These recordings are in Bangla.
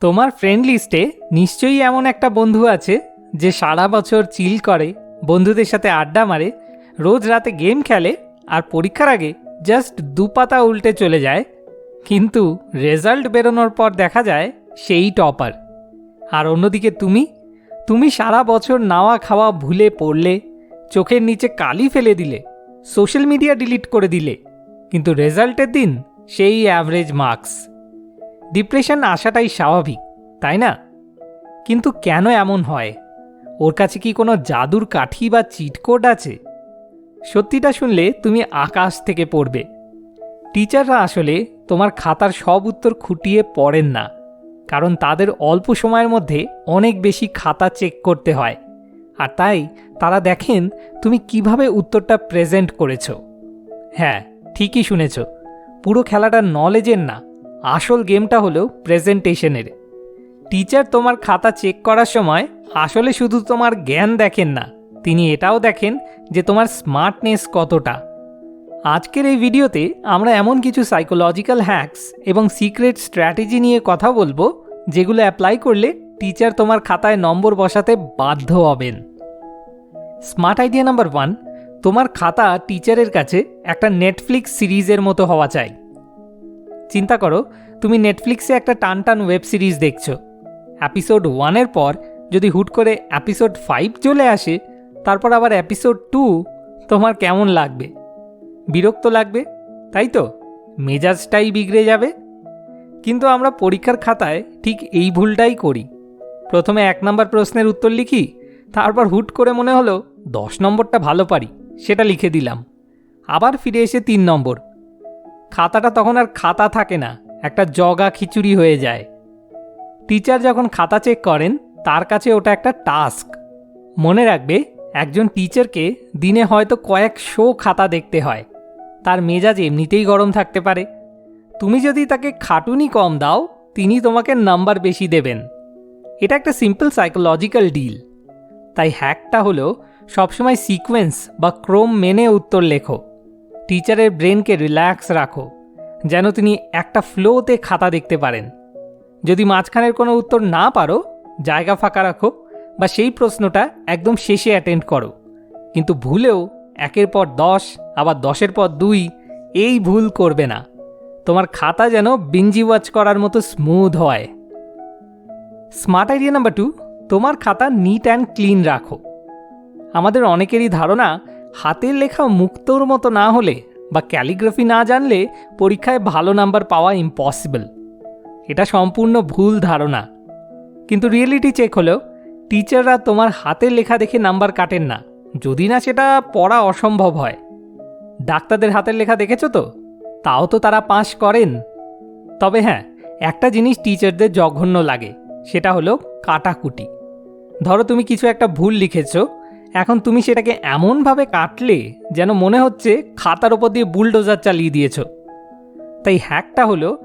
তোমার ফ্রেন্ড লিস্টে নিশ্চয়ই এমন একটা বন্ধু আছে যে সারা বছর চিল করে, বন্ধুদের সাথে আড্ডা মারে, রোজ রাতে গেম খেলে আর পরীক্ষার আগে জাস্ট দুপাতা উল্টে চলে যায়। কিন্তু রেজাল্ট বেরোনোর পর দেখা যায় সেই টপার আর অন্যদিকে তুমি তুমি সারা বছর নাওয়া খাওয়া ভুলে পড়লে, চোখের নিচে কালি ফেলে দিলে সোশ্যাল মিডিয়া ডিলিট করে দিলে। কিন্তু রেজাল্টের দিন সেই অ্যাভারেজ মার্কস ডিপ্রেশন আসাটাই স্বাভাবিক, তাই না? কিন্তু কেন এমন হয়? ওর কাছে কি কোনো জাদুর কাঠি বা চিটকোড আছে? সত্যিটা শুনলে তুমি আকাশ থেকে পড়বে। টিচাররা আসলে তোমার খাতার সব উত্তর খুঁটিয়ে পড়েন না, কারণ তাদের অল্প সময়ের মধ্যে অনেক বেশি খাতা চেক করতে হয়। আর তাই তারা দেখেন তুমি কীভাবে উত্তরটা প্রেজেন্ট করেছ। হ্যাঁ ঠিকই শুনেছ। পুরো খেলাটা নলেজের না। আসল গেমটা হলো প্রেজেন্টেশনের। টিচার তোমার খাতা চেক করার সময় আসলে শুধু তোমার জ্ঞান দেখেন না, তিনি এটাও দেখেন যে তোমার স্মার্টনেস কতটা। আজকের এই ভিডিওতে আমরা এমন কিছু সাইকোলজিক্যাল হ্যাকস এবং সিক্রেট স্ট্র্যাটেজি নিয়ে কথা বলব, যেগুলো অ্যাপ্লাই করলে টিচার তোমার খাতায় নম্বর বসাতে বাধ্য হবেন। স্মার্ট আইডিয়া নাম্বার ওয়ান তোমার খাতা টিচারের কাছে একটা নেটফ্লিক্স সিরিজের মতো হওয়া চাই। চিন্তা করো, তুমি নেটফ্লিক্সে একটা টান টান ওয়েব সিরিজ দেখছ অ্যাপিসোড ওয়ানের পর যদি হুট করে অ্যাপিসোড ফাইভ চলে আসে, তারপর আবার অ্যাপিসোড টু তোমার কেমন লাগবে? বিরক্ত লাগবে, তাই তো? মেজাজটাই বিগড়ে যাবে। কিন্তু আমরা পরীক্ষার খাতায় ঠিক এই ভুলটাই করি। প্রথমে এক নম্বর প্রশ্নের উত্তর লিখি, তারপর হুট করে মনে হলো দশ নম্বরটা ভালো পারি, সেটা লিখে দিলাম। আবার ফিরে এসে তিন নম্বর। খাতাটা তখন আর খাতা থাকে না, একটা জগা খিচুড়ি হয়ে যায়। টিচার যখন খাতা চেক করেন, তার কাছে ওটা একটা টাস্ক। মনে রাখবে, একজন টিচারকে দিনে হয়তো কয়েকশো খাতা দেখতে হয়। তার মেজাজ এমনিতেই গরম থাকতে পারে। তুমি যদি তাকে খাটুনি কম দাও, তিনি তোমাকে নাম্বার বেশি দেবেন। এটা একটা সিম্পল সাইকোলজিক্যাল ডিল। তাই হ্যাকটা হলো সবসময় সিকোয়েন্স বা ক্রোম মেনে উত্তর লেখো। টিচারের ব্রেনকে রিল্যাক্স রাখো, যেন তিনি একটা ফ্লোতে খাতা দেখতে পারেন। যদি মাঝখানের কোনো উত্তর না পারো, জায়গা ফাঁকা রাখো বা সেই প্রশ্নটা একদম শেষে অ্যাটেন্ড করো। কিন্তু ভুলেও একের পর দশ, আবার দশের পর দুই, এই ভুল করবে না। তোমার খাতা যেন বিঞ্জি ওয়াচ করার মতো স্মুথ হয়। স্মার্ট আইডিয়া নাম্বার টু তোমার খাতা নিট অ্যান্ড ক্লিন রাখো। আমাদের অনেকেরই ধারণা হাতের লেখা মুক্তোর মতো না হলে বা ক্যালিগ্রাফি না জানলে পরীক্ষায় ভালো নাম্বার পাওয়া ইম্পসিবল এটা সম্পূর্ণ ভুল ধারণা। কিন্তু রিয়েলিটি চেক হলেও টিচাররা তোমার হাতের লেখা দেখে নাম্বার কাটেন না। যদি না সেটা পড়া অসম্ভব হয়। ডাক্তারদের হাতের লেখা দেখেছ তো? তাও তো তারা পাশ করেন। তবে হ্যাঁ একটা জিনিস টিচারদের জঘন্য লাগে, সেটা হলো কাটাকুটি। ধরো তুমি কিছু একটা ভুল লিখেছো এখন তুমি সেটাকে এমনভাবে কাটলে যেন মনে হচ্ছে খাতার ওপর দিয়ে বুলডোজার চালিয়ে দিয়েছ। তাই হ্যাকটা হলো,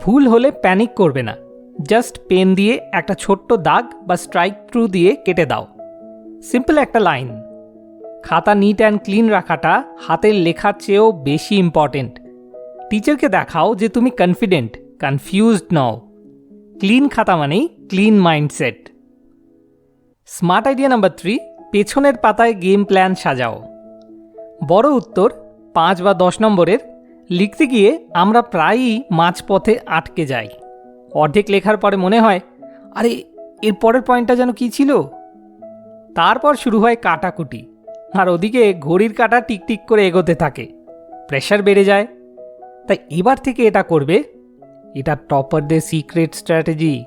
ভুল হলে প্যানিক করবে না। জাস্ট পেন দিয়ে একটা ছোট্ট দাগ বা স্ট্রাইক থ্রু দিয়ে কেটে দাও। সিম্পল একটা লাইন। খাতা নিট অ্যান্ড ক্লিন রাখাটা হাতের লেখার চেয়েও বেশি ইম্পর্টেন্ট। টিচারকে দেখাও যে তুমি কনফিডেন্ট, কনফিউজড নও। ক্লিন খাতা মানেই clean mindset. Smart idea number three পেছনের পাতায় গেম প্ল্যান সাজাও। বড় উত্তর, পাঁচ বা দশ নম্বরের, লিখতে গিয়ে আমরা প্রায়ই মাঝপথে আটকে যাই। অর্ধেক লেখার পরে মনে হয়, আরে, এর পরের পয়েন্টটা যেন কি ছিল? তারপর শুরু হয় কাটাকুটি, আর ওদিকে ঘড়ির কাটা টিকটিক করে এগোতে থাকে। প্রেশার বেড়ে যায়। তাই এবার থেকে এটা করবে, এটা টপারদের সিক্রেট স্ট্র্যাটেজি।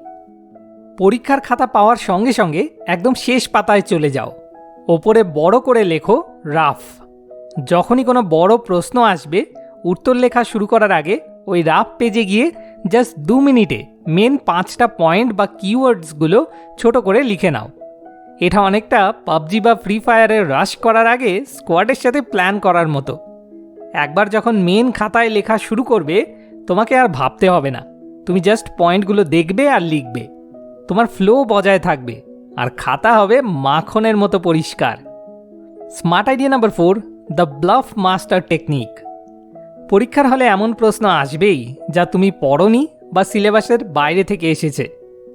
পরীক্ষার খাতা পাওয়ার সঙ্গে সঙ্গে একদম শেষ পাতায় চলে যাও। ওপরে বড় করে লেখো, রাফ। যখনই কোনো বড় প্রশ্ন আসবে, উত্তর লেখা শুরু করার আগে ওই রাফ পেজে গিয়ে জাস্ট দু মিনিটে মেন পাঁচটা পয়েন্ট বা কিওয়ার্ডসগুলো ছোট করে লিখে নাও। এটা অনেকটা পাবজি বা ফ্রি ফায়ারে রাশ করার আগে স্কোয়াডের সাথে প্ল্যান করার মতো। একবার যখন মেন খাতায় লেখা শুরু করবে, তোমাকে আর ভাবতে হবে না। তুমি জাস্ট পয়েন্টগুলো দেখবে আর লিখবে। তোমার ফ্লো বজায় থাকবে। আর খাতা হবে মাখনের মতো পরিষ্কার। Smart idea number four, the bluff master technique. পরীক্ষার হলে এমন প্রশ্ন আসবেই যা তুমি পড়নি বা সিলেবাসের বাইরে থেকে এসেছে।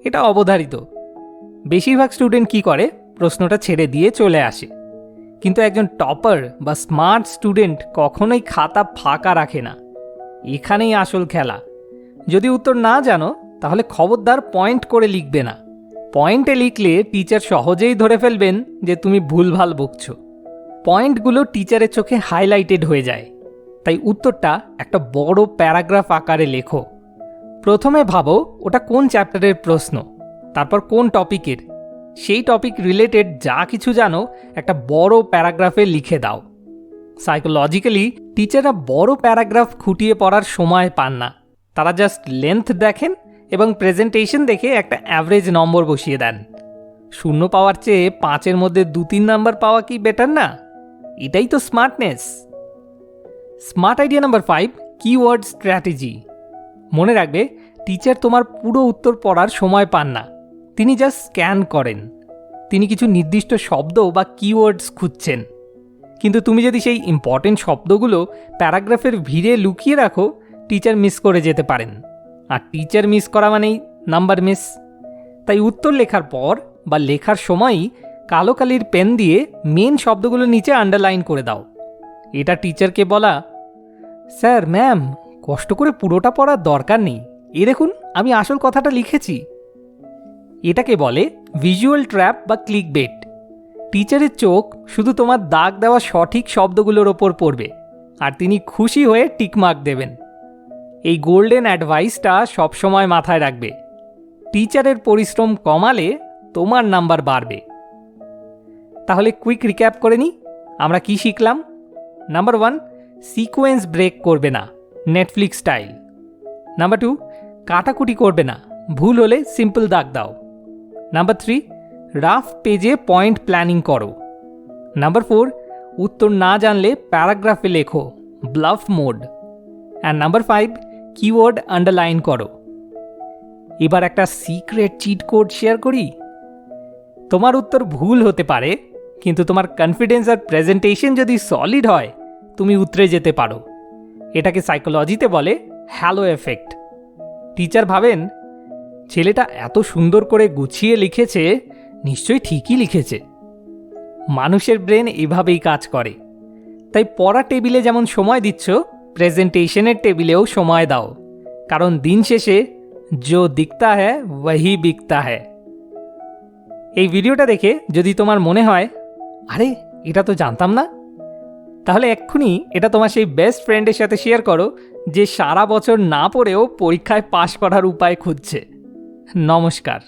এটা অবধারিত। বেশিরভাগ স্টুডেন্ট কি করে? প্রশ্নটা ছেড়ে দিয়ে চলে আসে। কিন্তু একজন টপার বা স্মার্ট স্টুডেন্ট কখনোই খাতা ফাঁকা রাখে না। এখানেই আসল খেলা। যদি উত্তর না জানো, তাহলে খবরদার পয়েন্ট করে লিখবে না। পয়েন্টে লিখলে টিচার সহজেই ধরে ফেলবেন যে তুমি ভুলভাল বকছো। পয়েন্টগুলো টিচারের চোখে হাইলাইটেড হয়ে যায়। তাই উত্তরটা একটা বড় প্যারাগ্রাফ আকারে লেখো। প্রথমে ভাবো ওটা কোন চ্যাপ্টারের প্রশ্ন, তারপর কোন টপিকের। সেই টপিক রিলেটেড যা কিছু জানো, একটা বড় প্যারাগ্রাফে লিখে দাও। সাইকোলজিক্যালি টিচাররা বড় প্যারাগ্রাফ খুঁটিয়ে পড়ার সময় পান না। তারা জাস্ট লেন্থ দেখেন এবং প্রেজেন্টেশন দেখে একটা অ্যাভারেজ নম্বর বসিয়ে দেন। শূন্য পাওয়ার চেয়ে পাঁচের মধ্যে দু তিন নাম্বার পাওয়া কি বেটার না? এটাই তো smartness smart idea number five keyword strategy মনে রাখবে টিচার তোমার পুরো উত্তর পড়ার সময় পান না। তিনি জাস্ট স্ক্যান করেন। তিনি কিছু নির্দিষ্ট শব্দ বা কিওয়ার্ডস খুঁজছেন। কিন্তু তুমি যদি সেই ইম্পর্টেন্ট শব্দগুলো প্যারাগ্রাফের ভিড়ে লুকিয়ে রাখো টিচার মিস করে যেতে পারেন। আর টিচার মিস করা মানেই নাম্বার মিস তাই উত্তর লেখার পর বা লেখার সময়ই কালো কালির পেন দিয়ে মেন শব্দগুলো নিচে আন্ডারলাইন করে দাও। এটা টিচারকে বলা, স্যার ম্যাম কষ্ট করে পুরোটা পড়ার দরকার নেই। এ দেখুন, আমি আসল কথাটা লিখেছি। এটাকে বলে ভিজুয়াল ট্র্যাপ বা ক্লিক বেট টিচারের চোখ শুধু তোমার দাগ দেওয়া সঠিক শব্দগুলোর ওপর পড়বে, আর তিনি খুশি হয়ে টিকমার্ক দেবেন। এই গোল্ডেন অ্যাডভাইসটা সবসময় মাথায় রাখবে। টিচারের পরিশ্রম কমালে তোমার নাম্বার বাড়বে। তাহলে কুইক রিক্যাপ করে নিই আমরা কি শিখলাম? নাম্বার ওয়ান সিকোয়েন্স ব্রেক করবে না নেটফ্লিক্স স্টাইল নাম্বার টু কাটাকুটি করবে না, ভুল হলে সিম্পল দাগ দাও। নাম্বার থ্রি রাফ পেজে পয়েন্ট প্ল্যানিং করো। নাম্বার ফোর উত্তর না জানলে প্যারাগ্রাফে লেখো bluff mode and number five keyword underline করো। এবার একটা সিক্রেট চিট কোড শেয়ার করি। তোমার উত্তর ভুল হতে পারে, কিন্তু তোমার কনফিডেন্স আর প্রেজেন্টেশন যদি সলিড হয়, তুমি উতরে যেতে পারো। এটাকে সাইকোলজিতে বলে হ্যালো এফেক্ট টিচার ভাবেন, ছেলেটা এত সুন্দর করে গুছিয়ে লিখেছে, নিশ্চয়ই ঠিকই লিখেছে। মানুষের ব্রেন এভাবেই কাজ করে। তাই পড়া টেবিলে যেমন সময় দিচ্ছ প্রেজেন্টেশনের টেবিলেও সময় দাও। কারণ দিন শেষে যো দিখতা হ্যায় ওয়াহি বিকতা হ্যায়। এই ভিডিওটা দেখে যদি তোমার মনে হয়, আরে, এটা তো জানতাম না? তাহলে এক্ষুনি এটা তোমার সেই বেস্ট ফ্রেন্ডের সাথে শেয়ার করো, যে সারা বছর না পড়েও পরীক্ষায় পাশ করার উপায় খুঁজছে। নমস্কার।